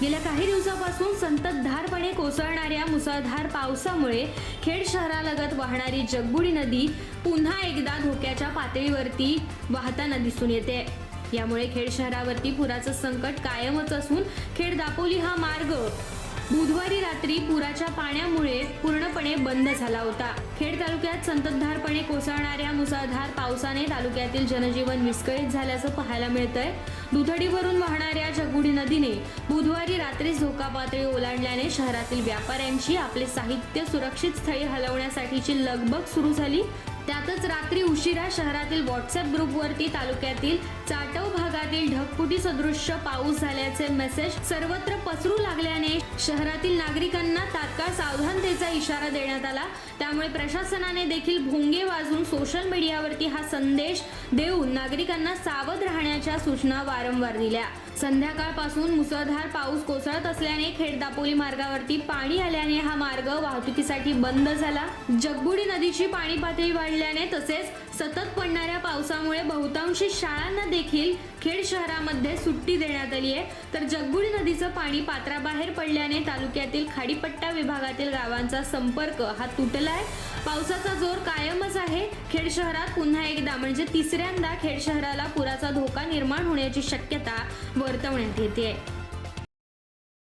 गेल्या काही दिवसापासून संततधारपणे कोसळणाऱ्या मुसळधार पावसामुळे खेड शहरालगत वाहणारी जगबुडी नदी पुन्हा एकदा धोक्याच्या पातळीवरती वाहताना दिसून येते. यामुळे खेड शहरावरती पुराचं संकट कायमच असून खेड दापोली हा मार्ग बुधवारी रात्री पुराच्या पाण्यामुळे पूर्णपणे बंद झाला होता. खेड तालुक्यात संततधारपणे कोसळणाऱ्या मुसळधार पावसाने तालुक्यातील जनजीवन विस्कळीत झाल्याचं पाहायला मिळतंय. दुथडीवरून वाहणाऱ्या जगुडी नदीने बुधवारी रात्रीच धोका पातळी ओलांडल्याने शहरातील व्यापाऱ्यांची आपले साहित्य सुरक्षित स्थळी हलवण्यासाठीची लगबग सुरू झाली. त्यातच रात्री उशिरा शहरातील व्हॉट्सअप ग्रुपवरती तालुक्यातील चाटव भागातील ढगफुटी सदृश्य पाऊस झाल्याचे मेसेज सर्वत्र पसरू लागल्याने शहरातील नागरिकांना तात्काळ सावधानतेचा इशारा देण्यात आला. त्यामुळे प्रशासनाने देखील भोंगे वाजवून सोशल मीडियावरती हा संदेश देऊन नागरिकांना सावध राहण्याच्या सूचना वारंवार दिल्या. संध्याकाळपासून मुसळधार पाऊस कोसळत असल्याने खेड दापोली मार्गावरती पाणी आल्याने हा मार्ग वाहतुकीसाठी बंद झाला. जगबुडी नदीची पाणी पातळी वाढल्याने तसेच सतत पडणाऱ्या पावसामुळे बहुतांशी शाळांना देखील खेड शहरामध्ये सुट्टी देण्यात आली आहे. तर जगबुडी नदीचं पाणी पात्राबाहेर पडल्याने तालुक्यातील खाडीपट्टा विभागातील गावांचा संपर्क हा तुटलाय पावसाचा जोर कायमच आहे. खेड शहरात पुन्हा एकदा म्हणजे तिसऱ्यांदा खेड शहराला पुराचा धोका निर्माण होण्याची शक्यता व वर्तवण्यात येते